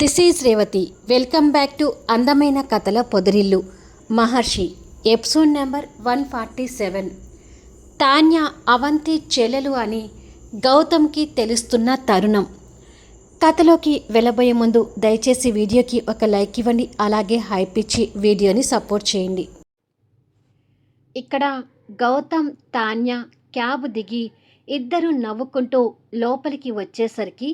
This is Revathi. Welcome back to అందమైన కథల పొదిరిల్లు. Maharshi episode number one forty seven. Tanya Avanti చెల్లెలు అని గౌతమ్కి తెలుస్తున్న తరుణం. కథలోకి వెళ్ళబోయే ముందు దయచేసి వీడియోకి ఒక లైక్ ఇవ్వండి అలాగే హైప్ ఇచ్చి వీడియోని సపోర్ట్ చేయండి. ఇక్కడ గౌతమ్ తాన్య క్యాబ్ దిగి ఇద్దరు నవ్వుకుంటూ లోపలికి వచ్చేసరికి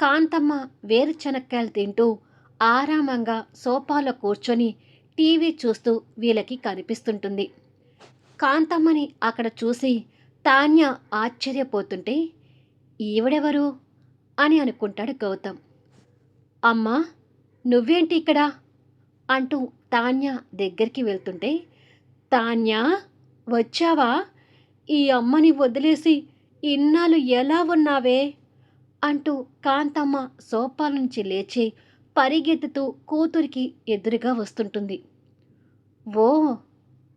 కాంతమ్మ వేరుశనక్కాయలు తింటూ ఆరామంగా సోఫాలో కూర్చొని టీవీ చూస్తూ వీళ్ళకి కనిపిస్తుంటుంది. కాంతమ్మని అక్కడ చూసి తాన్య ఆశ్చర్యపోతుంటే ఈవిడెవరు? అని అనుకుంటాడు గౌతమ్. అమ్మా నువ్వేంటి ఇక్కడ? అంటూ తాన్య దగ్గరికి వెళ్తుంటే తాన్య వచ్చావా? ఈ అమ్మని వదిలేసి ఇన్నాళ్ళు ఎలా ఉన్నావే? అంటూ కాంతమ్మ సోఫా నుంచి లేచి పరిగెత్తుతూ కూతురికి ఎదురుగా వస్తుంటుంది. ఓ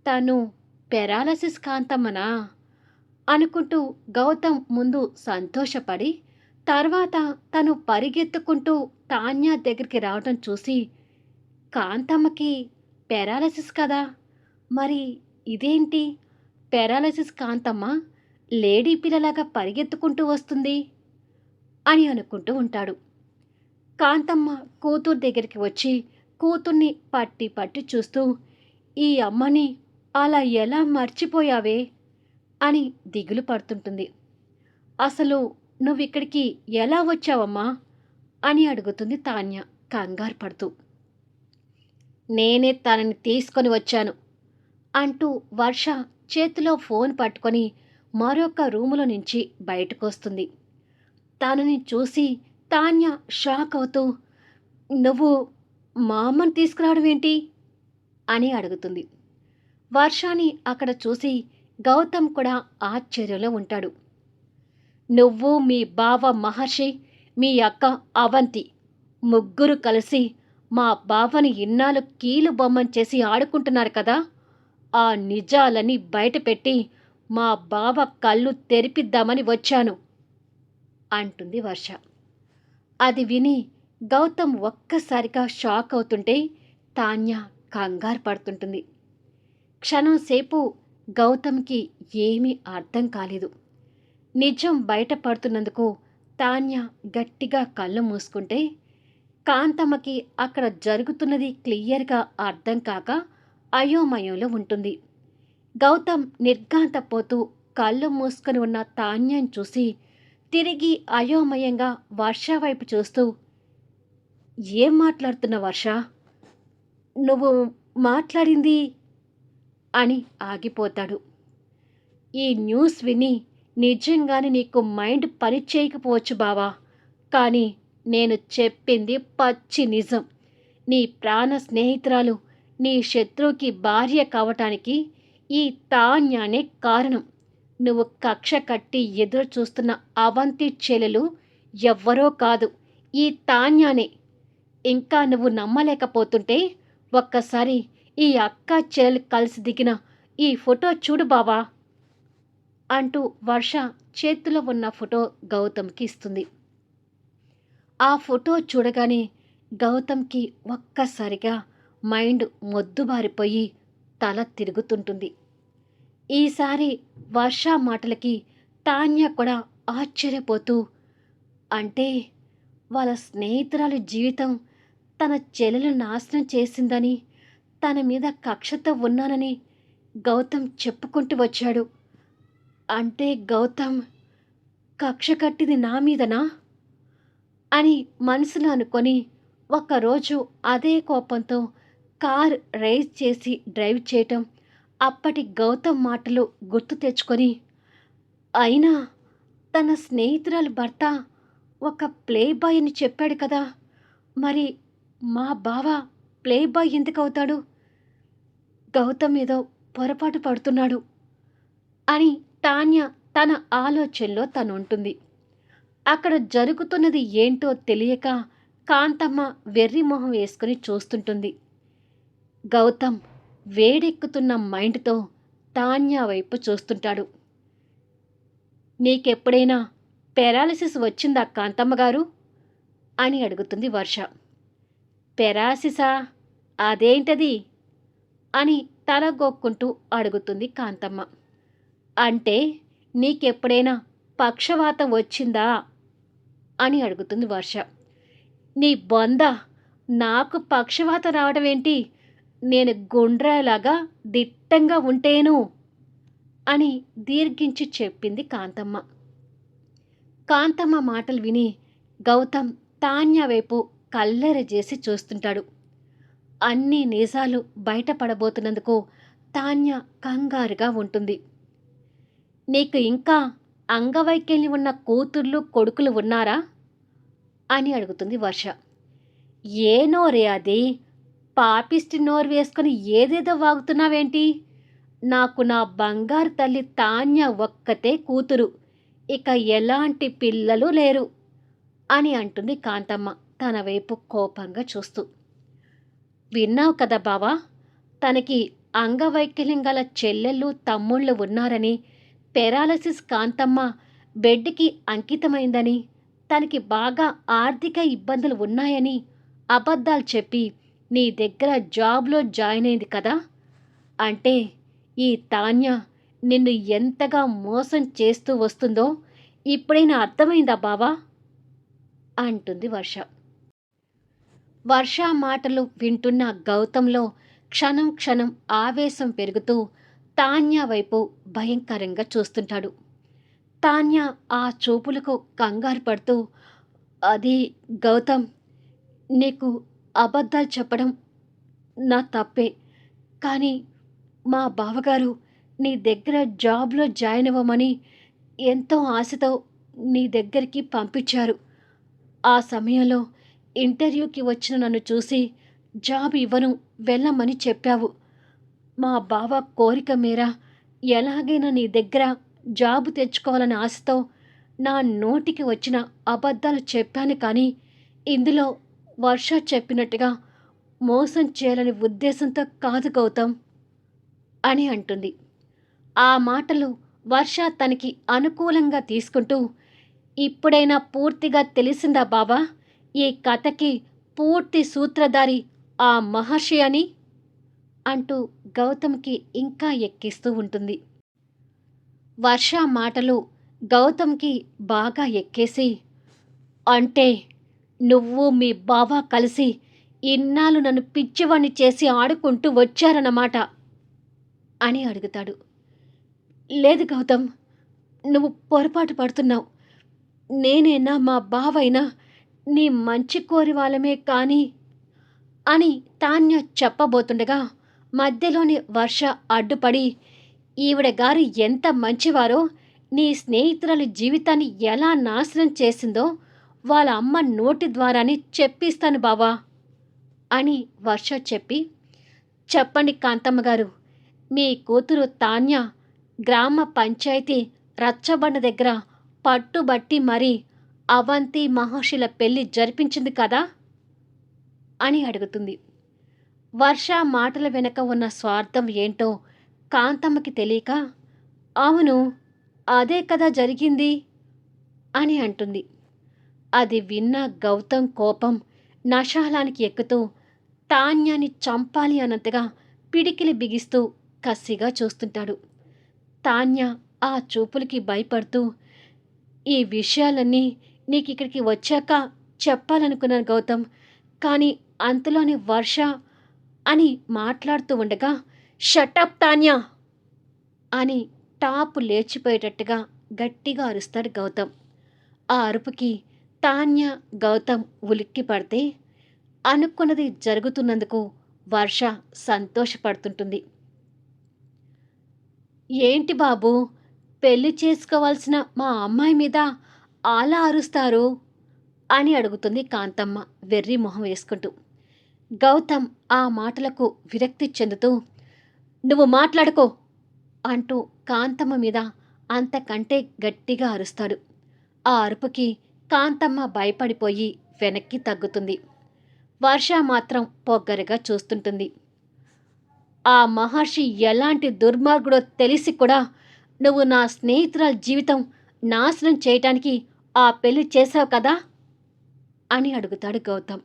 తను పెరాలసిస్ కాంతమ్మనా? అనుకుంటూ గౌతమ్ ముందు సంతోషపడి తర్వాత తను పరిగెత్తుకుంటూ తాన్యా దగ్గరికి రావడం చూసి కాంతమ్మకి పెరాలసిస్ కదా? మరి ఇదేంటి? పెరాలసిస్ కాంతమ్మ లేడీ పిల్లలాగా పరిగెత్తుకుంటూ వస్తుంది. అని అనుకుంటూ ఉంటాడు. కాంతమ్మ కూతురు దగ్గరికి వచ్చి కూతుర్ని పట్టి పట్టి చూస్తూ ఈ అమ్మని అలా ఎలా మర్చిపోయావే? అని దిగులు పడుతుంటుంది. అసలు నువ్వు ఇక్కడికి ఎలా వచ్చావమ్మా? అని అడుగుతుంది తాన్య కంగారు పడుతూ. నేనే తనని తీసుకొని వచ్చాను అంటూ వర్ష చేతిలో ఫోన్ పట్టుకొని మరొక రూములో నుంచి బయటకు వస్తుంది. తనని చూసి తాన్య షాక్ అవుతూ నువ్వు మా అమ్మని తీసుకురావడం ఏంటి? అని అడుగుతుంది. వర్షాని అక్కడ చూసి గౌతమ్ కూడా ఆశ్చర్యంలో ఉంటాడు. నువ్వు మీ బావ మహర్షి మీ అక్క అవంతి ముగ్గురు కలిసి మా బావని ఇన్నాళ్ళు కీలు బొమ్మని చేసి ఆడుకుంటున్నారు కదా ఆ నిజాలని బయటపెట్టి మా బావ కళ్ళు తెరిపిద్దామని వచ్చాను. అంటుంది వర్ష. అది విని గౌతమ్ ఒక్కసారిగా షాక్ అవుతుంటే తాన్య కంగారు పడుతుంటుంది. క్షణం సేపు గౌతమ్కి ఏమీ అర్థం కాలేదు. నిజం బయటపడుతున్నందుకు తాన్య గట్టిగా కళ్ళు మూసుకుంటే కాంతమ్మకి అక్కడ జరుగుతున్నది క్లియర్గా అర్థం కాక అయోమయంలో ఉంటుంది. గౌతమ్ నిర్ఘాంతపోతూ కళ్ళు మూసుకొని ఉన్న తాన్యం చూసి తిరిగి అయోమయంగా వర్ష వైపు చూస్తూ ఏం మాట్లాడుతున్న వర్ష? నువ్వు మాట్లాడింది? అని ఆగిపోతాడు. ఈ న్యూస్ విని నిజంగానే నీకు మైండ్ పని చేయకపోవచ్చు బావా కానీ నేను చెప్పింది పచ్చి నిజం. నీ ప్రాణ స్నేహితురాలు నీ శత్రువుకి భార్య కావటానికి ఈ తాన్యానే కారణం. నువ్వు కక్ష కట్టి ఎదురు చూస్తున్న అవంతి చెల్లెలు ఎవ్వరో కాదు ఈ తాన్యానే. ఇంకా నువ్వు నమ్మలేకపోతుంటే ఒక్కసారి ఈ అక్క చెల్లెలు కలిసి దిగిన ఈ ఫోటో చూడు బావా అంటూ వర్ష చేతిలో ఉన్న ఫోటో గౌతమ్కి ఇస్తుంది. ఆ ఫోటో చూడగానే గౌతమ్కి ఒక్కసారిగా మైండ్ మొద్దుబారిపోయి తల తిరుగుతుంటుంది. ఈసారి వర్ష మాటలకి తాన్య కూడా ఆశ్చర్యపోతూ అంటే వాళ్ళ స్నేహితురాలు జీవితం తన చెల్లెలు నాశనం చేసిందని తన మీద కక్షతో ఉన్నానని గౌతమ్ చెప్పుకుంటూ వచ్చాడు. అంటే గౌతమ్ కక్ష కట్టింది నా మీదనా? అని మనసులో అనుకొని ఒకరోజు అదే కోపంతో కార్ రేస్ చేసి డ్రైవ్ చేయటం అప్పటి గౌతమ్ మాటలు గుర్తు తెచ్చుకొని అయినా తన స్నేహితురాలు భర్త ఒక ప్లే బాయ్ అని చెప్పాడు కదా. మరి మా బావ ప్లే బాయ్ ఎందుకు అవుతాడు గౌతమ్ ఏదో పొరపాటు పడుతున్నాడు అని తాన్య తన ఆలోచనలో తను ఉంటుంది అక్కడ జరుగుతున్నది ఏంటో తెలియక కాంతమ్మ వెర్రి మొహం వేసుకుని చూస్తుంటుంది. గౌతమ్ వేడెక్కుతున్న మైండ్తో తాన్యా వైపు చూస్తుంటాడు. నీకెప్పుడైనా పెరాలిసిస్ వచ్చిందా కాంతమ్మ గారు? అని అడుగుతుంది వర్ష. పెరాసిసా? అదేంటది? అని తలగొక్కుంటూ అడుగుతుంది కాంతమ్మ. అంటే నీకెప్పుడైనా పక్షవాతం వచ్చిందా? అని అడుగుతుంది వర్ష. నీ బొంద నాకు పక్షవాతం రావడం ఏంటి నేను గుండ్రాలాగా దిట్టంగా ఉంటేను అని దీర్ఘించి చెప్పింది కాంతమ్మ. కాంతమ్మ మాటలు విని గౌతమ్ తాన్య వైపు కల్లెరజేసి చూస్తుంటాడు. అన్ని నిజాలు బయటపడబోతున్నందుకు తాన్య కంగారుగా ఉంటుంది. నీకు ఇంకా అంగవైకల్యం ఉన్న కూతుర్లు కొడుకులు ఉన్నారా? అని అడుగుతుంది వర్ష. ఏనో రే అది పాపిష్టి నోరు వేసుకొని ఏదేదో వాగుతున్నావేంటి? నాకు నా బంగారు తల్లి తాన్య ఒక్కతే కూతురు. ఇక ఎలాంటి పిల్లలు లేరు అని అంటుంది కాంతమ్మ తన వైపు కోపంగా చూస్తూ. విన్నావు కదా బావా తనకి అంగవైకల్యం గల చెల్లెళ్ళు తమ్ముళ్ళు ఉన్నారని. పెరాలసిస్ కాంతమ్మ బెడ్కి అంకితమైందని తనకి బాగా ఆర్థిక ఇబ్బందులు ఉన్నాయని అబద్ధాలు చెప్పి నీ దగ్గర జాబ్లో జాయిన్ అయింది కదా? అంటే ఈ తాన్య నిన్ను ఎంతగా మోసం చేస్తూ వస్తుందో ఇప్పుడైనా అర్థమైందా బావా? అంటుంది వర్ష. వర్ష మాటలు వింటున్న గౌతంలో క్షణం క్షణం ఆవేశం పెరుగుతూ తాన్య వైపు భయంకరంగా చూస్తుంటాడు. తాన్య ఆ చూపులకు కంగారు పడుతూ అది గౌతమ్ నీకు అబద్ధాలు చెప్పడం నా తప్పే. కానీ మా బావగారు నీ దగ్గర జాబ్లో జాయిన్ అవ్వమని ఎంతో ఆశతో నీ దగ్గరికి పంపించారు. ఆ సమయంలో ఇంటర్వ్యూకి వచ్చిన నన్ను చూసి జాబ్ ఇవ్వను వెళ్ళమని చెప్పావు. మా బావ కోరిక మేర ఎలాగైనా నీ దగ్గర జాబు తెచ్చుకోవాలని ఆశతో నా నోటికి వచ్చిన అబద్ధాలు చెప్పాను కానీ ఇందులో వర్ష చెప్పినట్టుగా మోసం చేయాలని ఉద్దేశంతో కాదు గౌతమ్ అని అంటుంది. ఆ మాటలు వర్ష తనకి అనుకూలంగా తీసుకుంటూ ఇప్పుడైనా పూర్తిగా తెలిసిందా బాబా ఈ కథకి పూర్తి సూత్రధారి ఆ మహర్షి అని? అంటూ గౌతమ్కి ఇంకా ఎక్కిస్తూ ఉంటుంది. వర్ష మాటలు గౌతమ్కి బాగా ఎక్కేసి అంటే నువ్వు మీ బావ కలిసి ఇన్నాళ్ళు నన్ను పిచ్చివాణ్ణి చేసి ఆడుకుంటూ వచ్చారన్నమాట అని అడుగుతాడు. లేదు గౌతమ్ నువ్వు పొరపాటు పడుతున్నావు. నేనైనా మా బావైనా నీ మంచి కోరి వాళ్ళమే కానీ అని తాన్య చెప్పబోతుండగా మధ్యలోని వర్ష అడ్డుపడి ఈవిడ గారు ఎంత మంచివారో నీ స్నేహితురాలి జీవితాన్ని ఎలా నాశనం చేసిందో వాళ్ళ అమ్మ నోటి ద్వారానే చెప్పిస్తాను బావా అని వర్ష చెప్పి చెప్పండి కాంతమ్మ గారు మీ కూతురు తాన్య గ్రామ పంచాయతీ రచ్చబండ దగ్గర పట్టుబట్టి మరీ అవంతి మహర్షుల పెళ్ళి జరిపించింది కదా? అని అడుగుతుంది. వర్ష మాటల వెనక ఉన్న స్వార్థం ఏంటో కాంతమ్మకి తెలియక అవును అదే కదా జరిగింది అని అంటుంది. అది విన్న గౌతమ్ కోపం నషాలానికి ఎక్కుతూ తాన్యాన్ని చంపాలి అన్నంతగా పిడికిలి బిగిస్తూ కసిగా చూస్తుంటాడు. తాన్య ఆ చూపులకి భయపడుతూ ఈ విషయాలన్నీ నీకు ఇక్కడికి వచ్చాక చెప్పాలనుకున్నాను గౌతమ్ కానీ అంతలోని వర్ష అని మాట్లాడుతూ ఉండగా షటప్ తాన్యా అని టాపు లేచిపోయేటట్టుగా గట్టిగా అరుస్తాడు గౌతమ్. ఆ అరుపుకి తాన్య గౌతమ్ ఉలిక్కి పడితే అనుకున్నది జరుగుతున్నందుకు వర్ష సంతోషపడుతుంటుంది. ఏంటి బాబు పెళ్ళి చేసుకోవాల్సిన మా అమ్మాయి మీద అలా అరుస్తారు? అని అడుగుతుంది కాంతమ్మ వెర్రి మొహం వేసుకుంటూ. గౌతమ్ ఆ మాటలకు విరక్తి చెందుతూ నువ్వు మాట్లాడుకో అంటూ కాంతమ్మ మీద అంతకంటే గట్టిగా అరుస్తాడు. ఆ అరుపుకి కాంతమ్మ భయపడిపోయి వెనక్కి తగ్గుతుంది. వర్ష మాత్రం పొగ్గరగా చూస్తుంటుంది. ఆ మహర్షి ఎలాంటి దుర్మార్గుడో తెలిసి కూడా నువ్వు నా స్నేహితురాల జీవితం నాశనం చేయటానికి ఆ పెళ్ళి చేశావు కదా? అని అడుగుతాడు గౌతమ్.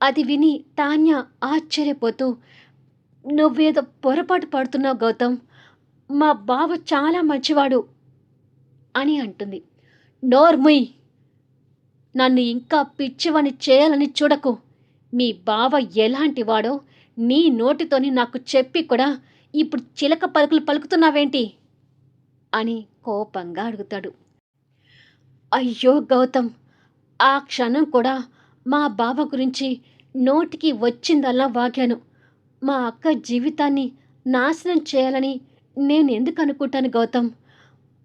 అది విని తాన్య ఆశ్చర్యపోతూ నువ్వేదో పొరపాటు పడుతున్నావు గౌతమ్. మా బావ చాలా మంచివాడు అని అంటుంది. నోర్ముయ్! నన్ను ఇంకా పిచ్చివని చేయాలని చూడకు. మీ బావ ఎలాంటి వాడో నీ నోటితోని నాకు చెప్పి కూడా ఇప్పుడు చిలక పలుకులు పలుకుతున్నావేంటి? అని కోపంగా అడుగుతాడు. అయ్యో గౌతమ్ ఆ క్షణం కూడా మా బావ గురించి నోటికి వచ్చిందల్లా వాగాను. మా అక్క జీవితాన్ని నాశనం చేయాలని నేను ఎందుకు అనుకుంటాను గౌతమ్?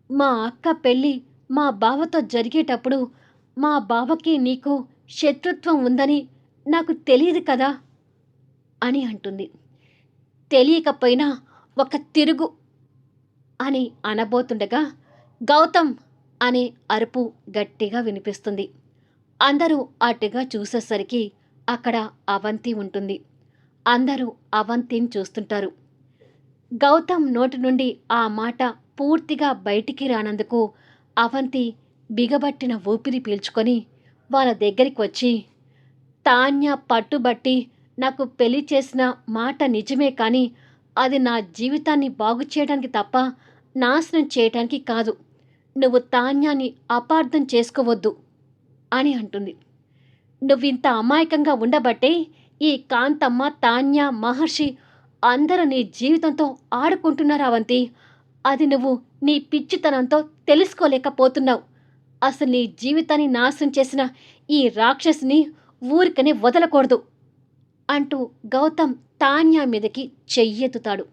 మా అక్క పెళ్ళి మా బావతో జరిగేటప్పుడు మా బావకి నీకు శత్రుత్వం ఉందని నాకు తెలియదు కదా అని అంటుంది. తెలియకపోయినా ఒక తిరుగు అని అనబోతుండగా గౌతమ్ అనే అరుపు గట్టిగా వినిపిస్తుంది. అందరూ అటుగా చూసేసరికి అక్కడ అవంతి ఉంటుంది. అందరూ అవంతిని చూస్తుంటారు. గౌతమ్ నోటి నుండి ఆ మాట పూర్తిగా బయటికి రానందుకు అవంతి బిగబట్టిన ఊపిరి పీల్చుకొని వాళ్ళ దగ్గరికి వచ్చి తాన్య పట్టుబట్టి నాకు పెళ్ళి చేసిన మాట నిజమే కానీ అది నా జీవితాన్ని బాగు చేయడానికి తప్ప నాశనం చేయటానికి కాదు. నువ్వు తాన్యాన్ని అపార్థం చేసుకోవద్దు అని అంటుంది. నువ్వింత అమాయకంగా ఉండబట్టే ఈ కాంతమ్మ తాన్య మహర్షి అందరూ నీ జీవితంతో ఆడుకుంటున్నారు అవంతి అది నువ్వు నీ పిచ్చితనంతో తెలుసుకోలేకపోతున్నావు. అసలు నీ జీవితాన్ని నాశనం చేసిన ఈ రాక్షసుని ఊరికనే వదలకూడదు అంటూ గౌతమ్ తాన్యా మీదకి చెయ్యెత్తుతాడు.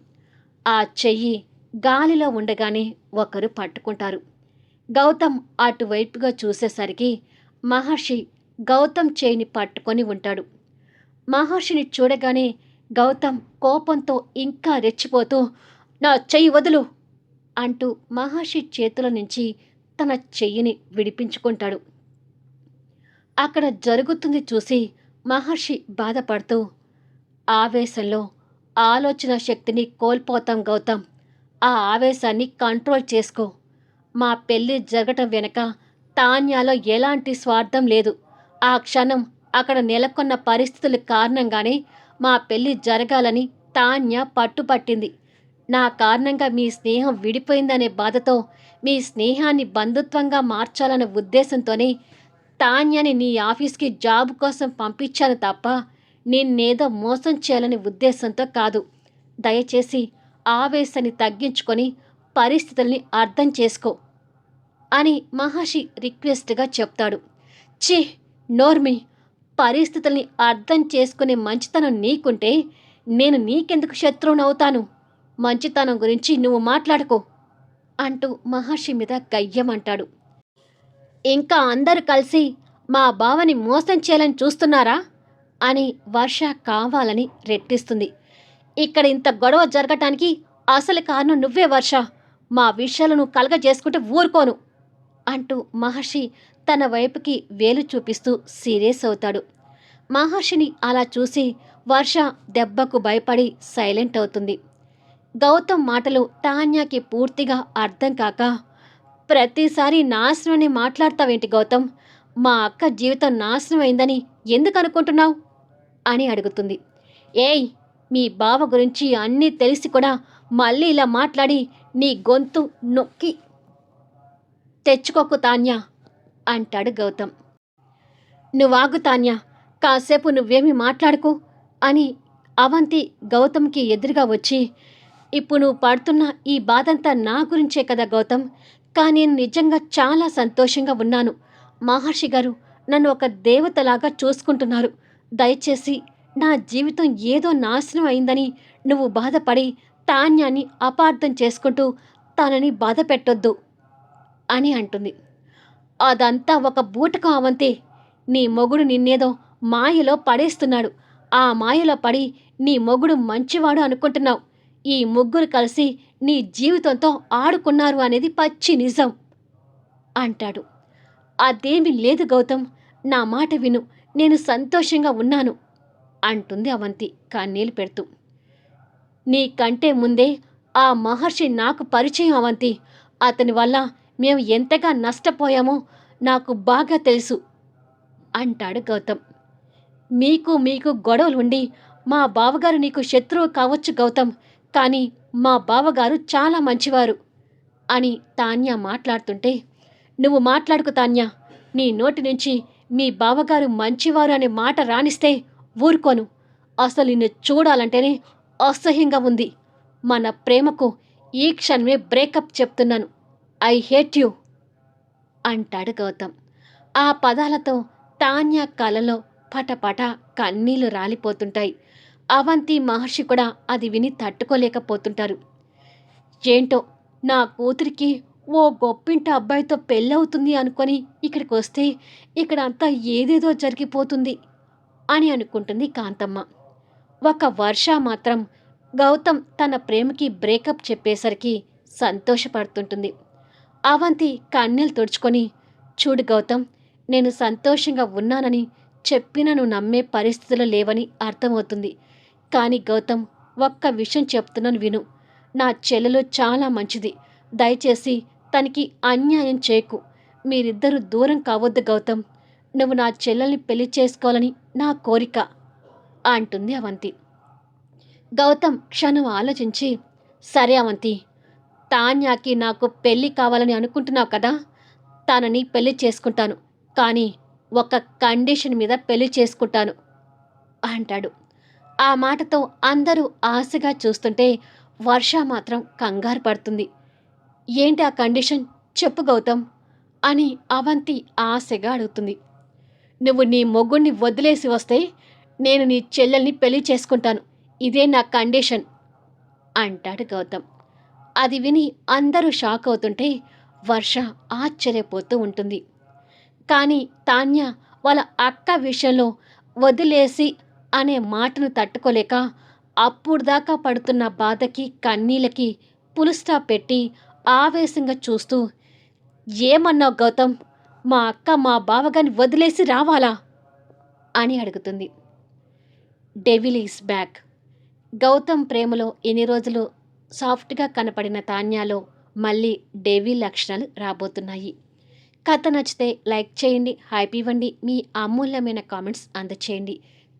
ఆ చెయ్యి గాలిలో ఉండగానే ఒకరు పట్టుకుంటారు. గౌతమ్ అటువైపుగా చూసేసరికి మహర్షి గౌతమ్ చేయిని పట్టుకొని ఉంటాడు. మహర్షిని చూడగానే గౌతమ్ కోపంతో ఇంకా రెచ్చిపోతూ నా చెయ్యి వదులు అంటూ మహర్షి చేతుల నుంచి తన చెయ్యిని విడిపించుకుంటాడు. అక్కడ జరుగుతుంది చూసి మహర్షి బాధపడుతూ ఆవేశంలో ఆలోచన శక్తిని కోల్పోతాం గౌతమ్. ఆ ఆవేశాన్ని కంట్రోల్ చేసుకో. మా పెళ్ళి జరగటం వెనక తాన్యాలో ఎలాంటి స్వార్థం లేదు. ఆ క్షణం అక్కడ నెలకొన్న పరిస్థితుల కారణంగానే మా పెళ్ళి జరగాలని తాన్య పట్టుపట్టింది. నా కారణంగా మీ స్నేహం విడిపోయిందనే బాధతో మీ స్నేహాన్ని బంధుత్వంగా మార్చాలనే ఉద్దేశంతోనే తాన్యని నీ ఆఫీస్కి జాబ్ కోసం పంపించాను తప్ప నిన్నేదో మోసం చేయాలనే ఉద్దేశంతో కాదు. దయచేసి ఆవేశాన్ని తగ్గించుకొని పరిస్థితుల్ని అర్థం చేసుకో అని మహర్షి రిక్వెస్ట్గా చెప్తాడు. ఛీ నోర్మి పరిస్థితుల్ని అర్థం చేసుకునే మంచితనం నీకుంటే నేను నీకెందుకు శత్రువునవుతాను? మంచితనం గురించి నువ్వు మాట్లాడుకో అంటూ మహర్షి మీద గయ్యమంటాడు ఇంకా అందరూ కలిసి మా బావని మోసం చేయాలని చూస్తున్నారా అని వర్ష కావాలని రెట్టిస్తుంది. ఇక్కడ ఇంత గొడవ జరగటానికి అసలు కారణం నువ్వే వర్ష. మా విషయాలను కలగజేసుకుంటే ఊరుకోను అంటూ మహర్షి తన వైపుకి వేలు చూపిస్తూ సీరియస్ అవుతాడు. మహర్షిని అలా చూసి వర్ష దెబ్బకు భయపడి సైలెంట్ అవుతుంది. గౌతమ్ మాటలు తాన్యాకి పూర్తిగా అర్థం కాక ప్రతిసారి నాశనమని మాట్లాడతావేంటి గౌతమ్? మా అక్క జీవితం నాశనం అయిందని ఎందుకు అనుకుంటున్నావు? అని అడుగుతుంది. ఏయ్ మీ బావ గురించి అన్నీ తెలిసి కూడా మళ్ళీ ఇలా మాట్లాడి నీ గొంతు నొక్కి తెచ్చుకోకు తాన్యా అంటాడు గౌతమ్. నువ్వాగు తాన్యా కాసేపు నువ్వేమి మాట్లాడుకో అని అవంతి గౌతమ్కి ఎదురుగా వచ్చి ఇప్పుడు నువ్వు పడుతున్న ఈ బాధంతా నా గురించే కదా గౌతమ్. కానీ నేను నిజంగా చాలా సంతోషంగా ఉన్నాను. మహర్షి గారు నన్ను ఒక దేవతలాగా చూసుకుంటున్నారు. దయచేసి నా జీవితం ఏదో నాశనం అయిందని నువ్వు బాధపడి తాన్యాన్ని అపార్థం చేసుకుంటూ తనని బాధ పెట్టొద్దు అని అంటుంది. అదంతా ఒక బూటకం అవంతే. నీ మొగుడు నిన్నేదో మాయలో పడేస్తున్నాడు. ఆ మాయలో పడి నీ మొగుడు మంచివాడు అనుకుంటున్నావు. ఈ ముగ్గురు కలిసి నీ జీవితంతో ఆడుకున్నారు అనేది పచ్చి నిజం అంటాడు. అదేమీ లేదు గౌతమ్ నా మాట విను నేను సంతోషంగా ఉన్నాను అంటుంది అవంతి కన్నీళ్ళు పెడుతూ. నీకంటే ముందే ఆ మహర్షి నాకు పరిచయం అవంతి అతని వల్ల మేము ఎంతగా నష్టపోయామో నాకు బాగా తెలుసు అంటాడు గౌతమ్. మీకు మీకు గొడవలు ఉండి మా బావగారు నీకు శత్రువు కావచ్చు గౌతమ్ కానీ మా బావగారు చాలా మంచివారు అని తాన్య మాట్లాడుతుంటే నువ్వు మాట్లాడుకు తాన్య నీ నోటి నుంచి మీ బావగారు మంచివారు అనే మాట రాణిస్తే ఊరుకోను. అసలు నిన్ను చూడాలంటేనే అసహ్యంగా ఉంది. మన ప్రేమకు ఈ క్షణమే బ్రేకప్ చెప్తున్నాను. ఐ హేట్ యూ అంటాడు గౌతమ్. ఆ పదాలతో తాన్య కలలో పటపట కన్నీళ్ళు రాలిపోతుంటాయి. అవంతి మహర్షి కూడా అది విని తట్టుకోలేకపోతుంటారు. ఏంటో నా కూతురికి ఓ గొప్పింటి అబ్బాయితో పెళ్ళవుతుంది అనుకొని ఇక్కడికి వస్తే ఇక్కడ అంతా ఏదేదో జరిగిపోతుంది అని అనుకుంటుంది కాంతమ్మ. ఒక వర్ష మాత్రం గౌతమ్ తన ప్రేమకి బ్రేకప్ చెప్పేసరికి సంతోషపడుతుంటుంది. అవంతి కన్నీలు తుడుచుకొని చూడు గౌతమ్ నేను సంతోషంగా ఉన్నానని చెప్పిన నువ్వు నమ్మే పరిస్థితులు లేవని అర్థమవుతుంది. కానీ గౌతమ్ ఒక్క విషయం చెప్తున్నాను విను. నా చెల్లెలు చాలా మంచిది. దయచేసి తనకి అన్యాయం చేయకు. మీరిద్దరూ దూరం కావద్దు గౌతమ్. నువ్వు నా చెల్లెల్ని పెళ్ళి చేసుకోవాలని నా కోరిక అంటుంది అవంతి. గౌతమ్ క్షణం ఆలోచించి సరే అవంతి తాన్యాకి నాకు పెళ్ళి కావాలని అనుకుంటున్నావు కదా? తనని పెళ్ళి చేసుకుంటాను. కానీ ఒక కండిషన్ మీద పెళ్ళి చేసుకుంటాను అంటాడు. ఆ మాటతో అందరూ ఆశగా చూస్తుంటే వర్ష మాత్రం కంగారు పడుతుంది. ఏంటి ఆ కండిషన్? చెప్పు గౌతమ్ అని అవంతి ఆశగా అడుగుతుంది. నువ్వు నీ మొగ్గుణ్ణి వదిలేసి వస్తే నేను నీ చెల్లెల్ని పెళ్ళి చేసుకుంటాను. ఇదే నా కండిషన్ అంటాడు గౌతమ్. అది విని అందరూ షాక్ అవుతుంటే వర్ష ఆశ్చర్యపోతూ ఉంటుంది. కానీ తాన్య వాళ్ళ అక్క విషయంలో వదిలేసి అనే మాటను తట్టుకోలేక అప్పుడు దాకా పడుతున్న బాధకి కన్నీళ్ళకి పులుస్టా పెట్టి ఆవేశంగా చూస్తూ ఏమన్నావు గౌతమ్? మా అక్క మా బావగాని వదిలేసి రావాలా? అని అడుగుతుంది. Devil is back. గౌతమ్ ప్రేమలో ఎన్ని రోజులు సాఫ్ట్గా కనపడిన తాన్యాలో మళ్ళీ డెవిల్ లక్షణాలు రాబోతున్నాయి. కథ నచ్చితే లైక్ చేయండి హ్యాపీ ఇవ్వండి మీ అమూల్యమైన కామెంట్స్ అందచేయండి.